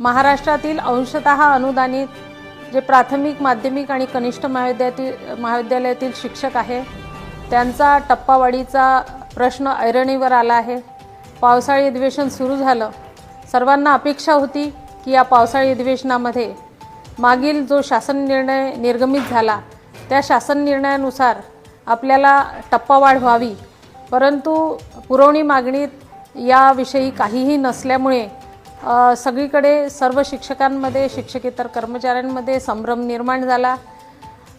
महाराष्ट्रातील अंशतः अनुदानित जे प्राथमिक माध्यमिक आणि कनिष्ठ महाविद्यालयातील महाविद्यालयातील शिक्षक आहे त्यांचा टप्पावाढीचा प्रश्न ऐरणीवर आला आहे. पावसाळी अधिवेशन सुरू झालं. सर्वांना अपेक्षा होती की या पावसाळी अधिवेशनामध्ये मागील जो शासन निर्णय निर्गमित झाला त्या शासन निर्णयानुसार आपल्याला टप्पावाढ व्हावी. परंतु पुरवणी मागणीत याविषयी काहीही नसल्यामुळे सगळीकडे सर्व शिक्षकांमध्ये शिक्षकेतर कर्मचाऱ्यांमध्ये संभ्रम निर्माण झाला.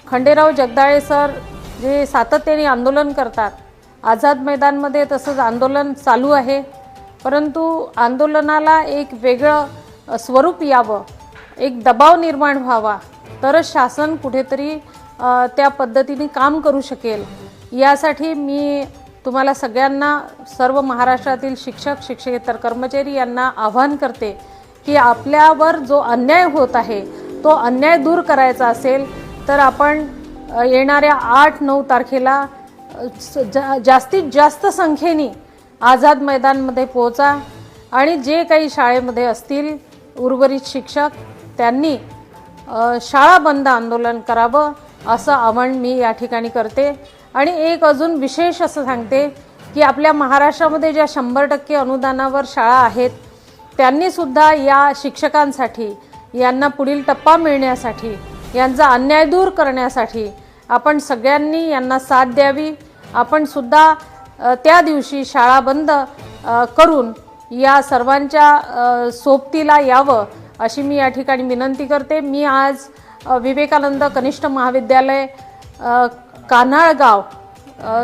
खंडेराव जगदाळे सर जे सातत्याने आंदोलन करतात आझाद मैदानमध्ये तसंच आंदोलन चालू आहे. परंतु आंदोलनाला एक वेगळं स्वरूप यावं एक दबाव निर्माण व्हावा तरच शासन कुठेतरी त्या पद्धतीने काम करू शकेल. यासाठी मी तुम्हाला सगळ्यांना सर्व महाराष्ट्रातील शिक्षक शिक्षकेतर कर्मचारी यांना आव्हान करते की आपल्यावर जो अन्याय होत आहे तो अन्याय दूर करायचा असेल तर आपण येणाऱ्या आठ नऊ तारखेला स- जा जास्तीत जास्त संख्येने आझाद मैदानमध्ये पोहोचा आणि जे काही शाळेमध्ये असतील उर्वरित शिक्षक त्यांनी शाळा बंद आंदोलन करावं. असं आव्हान मी या ठिकाणी करते. आणि एक अजून विशेष असं सांगते की आपल्या महाराष्ट्रामध्ये ज्या शंभर टक्के अनुदानावर शाळा आहेत त्यांनीसुद्धा या शिक्षकांसाठी यांना पुढील टप्पा मिळण्यासाठी यांचा अन्याय दूर करण्यासाठी आपण सगळ्यांनी यांना साथ द्यावी. आपण सुद्धा त्या दिवशी शाळा बंद करून या सर्वांच्या सोबतीला यावं अशी मी या ठिकाणी विनंती करते. मी आज विवेकानंद कनिष्ठ महाविद्यालय कान्हाळगाव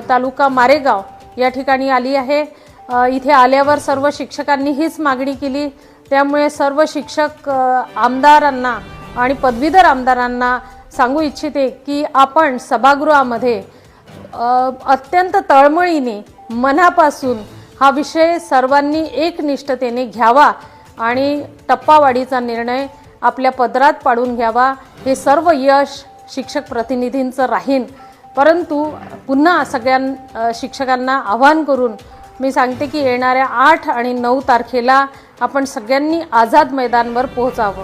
तालुका मारेगाव या ठिकाणी आली आहे. इथे आल्यावर सर्व शिक्षकांनी हीच मागणी केली. त्यामुळे सर्व शिक्षक आमदारांना आणि पदवीधर आमदारांना सांगू इच्छिते की आपण सभागृहामध्ये अत्यंत तळमळीने मनापासून हा विषय सर्वांनी एकनिष्ठतेने घ्यावा आणि टप्पावाढीचा निर्णय आपल्या पदरात पाडून घ्यावा. हे सर्व यश शिक्षक प्रतिनिधींचं राहीन. परंतु पुन्हा सगळ्यां शिक्षकांना आवाहन करून मी सांगते की येणाऱ्या आठ आणि नऊ तारखेला आपण सगळ्यांनी आझाद मैदानवर पोहोचावं.